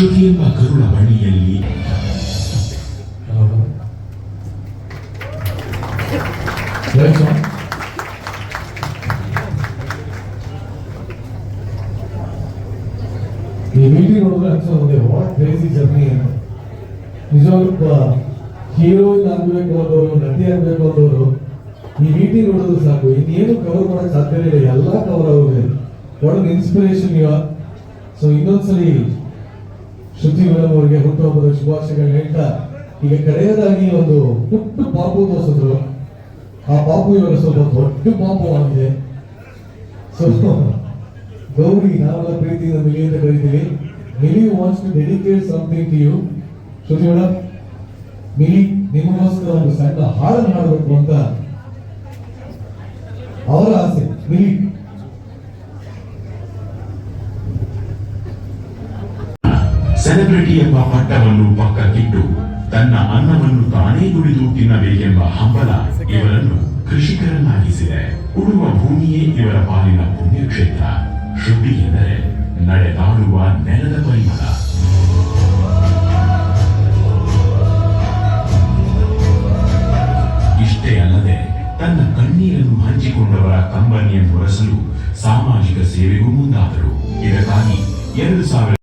ಶ್ರುತಿ ಎಂಬ ಕರುಳ ಬಳ್ಳಿಯಲ್ಲಿ. ಈ ಮೀಟಿಂಗ್ ನೋಡಿದ್ರೆ ವಾಟ್ ಕ್ರೇಜಿ ಜರ್ನಿ ಏನು? ನಿಜವಾಗ್ಲೂ ಹೀರೋಯಿನ್ ಆಗ್ಬೇಕು ಅನ್ನೋರು ನಟಿ ಆಗ್ಬೇಕು ಅನ್ನೋರು ಈ ಮೀಟಿಂಗ್ ನೋಡಿದ್ರೆ ಸಾಕು. ಇನ್ನೇನು ಕವರ್ ಮಾಡೋಕ್ಕೆ ಸಾಧ್ಯ ಇಲ್ಲ, ಎಲ್ಲ ಕವರ್ ಆಗೋಗಿದೆ ಒಳಗೆ ಇನ್ಸ್ಪಿರೇಷನ್ ಇವ ಸೊ ಇನ್ನೊಂದ್ಸಲಿ ಶ್ರುತಿ ಮೇಡಮ್ ಅವರಿಗೆ ಹುಟ್ಟುಹಬ್ಬದ ಶುಭಾಶಯಗಳು ಹೇಳ್ತಾ, ಈಗ ಕಡೆಯದಾಗಿ ಒಂದು ಪುಟ್ಟ ಪಾಪು ತೋರಿಸಿದ್ರು. ಆ ಪಾಪು ಇವಾಗ ಸ್ವಲ್ಪ ದೊಡ್ಡ ಪಾಪು ಆಗಿದೆ. ಸೊ ಗೌರಿ, ನಾವೆಲ್ಲ ಪ್ರೀತಿಯಿಂದ ಮಿಲಿ ಅಂತ ಕರಿತೀವಿ. Mili wants to dedicate something to you Shruti madam Mili, ನಿಮಗೋಸ್ಕರ ಒಂದು ಸಣ್ಣ ಹಾಡನ್ನು ಹಾಡಬೇಕು ಅಂತ ಅವರ ಆಸೆ. ಮಿಲಿ ಸೆಲೆಬ್ರಿಟಿ ಎಂಬ ಪಟ್ಟವನ್ನು ಪಕ್ಕಕ್ಕಿಟ್ಟು ತನ್ನ ಅನ್ನವನ್ನು ತಾನೇ ದುಡಿದು ತಿನ್ನಬೇಕೆಂಬ ಹಂಬಲ ಇವರನ್ನು ಕೃಷಿಕರನ್ನಾಗಿಸಿದೆ. ಉಡುವ ಭೂಮಿಯೇ ಇವರ ಪಾಲಿನ ಪುಣ್ಯಕ್ಷೇತ್ರ. ಶುದ್ಧಿ ಎಂದರೆ ನಡೆದಾಡುವ ನೆಲದ ಪರಿಮಳ. ಇಷ್ಟೇ ಅಲ್ಲದೆ ತನ್ನ ಕಣ್ಣೀರನ್ನು ಹಂಚಿಕೊಂಡವರ ಕಂಬನಿಯನ್ನು ಒರೆಸಲು ಸಾಮಾಜಿಕ ಸೇವೆಗೂ ಮುಂದಾದರು. ಇದಕ್ಕಾಗಿ ಎರಡು ಸಾವಿರ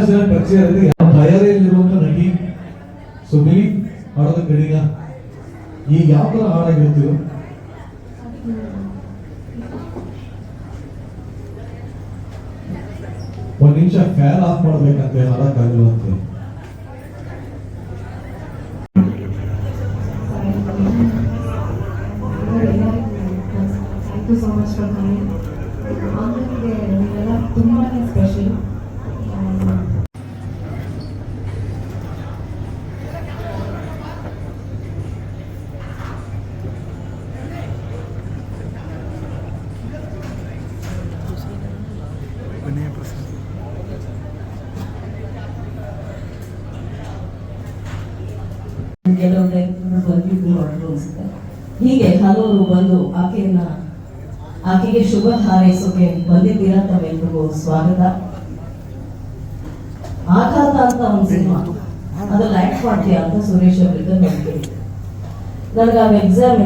ಬಹಳ ಜನ ಪರಿಚಯ ಇರುತ್ತೆ ಯಾವ ತಯಾರಿಯಲ್ಲಿರುವಂತ ನಟಿ ಸೊ ಮಿಲಿ ಕಡಿಗ ಈಗ ಯಾವ ತರ ಹಾಡಾಗಿರ್ತೀವಿ ಒಂದ್ ನಿಮಿಷ ಫ್ಯಾನ್ ಆಫ್ ಮಾಡ್ಬೇಕಂತೆ ಹಾಡಕ್ಕಾಗಿಲ್ವಂತೆ ಆಮೇಲೆ ನೀವೆಲ್ಲ ತುಂಬಾ ಸ್ಪೆಷಲ್ ಕೆಲವೊಂದೇ ಬಂದಿದ್ದು ಹೊರಟು ಅನ್ಸುತ್ತೆ. ಹೀಗೆ ಹಲವರು ಬಂದು ಆಕೆಯನ್ನ, ಆಕೆಗೆ ಶುಭ ಹಾರೈಸೋಕೆ ಬಂದಿದ್ದೀರಾ ತಮ್ಮೆಲ್ರಿಗೂ ಸ್ವಾಗತ. ಆಘಾತ ಅಂತ ಒಂದು ಸಿನಿಮಾ. ಅದು ಆಕ್ಟ್ ಮಾಡ್ತೀಯ ಅಂತ ಸುರೇಶ್ ಅವರಿಂದ ನನಗೆ ನನಗೆ ಆ ಎಕ್ಸಾಮ್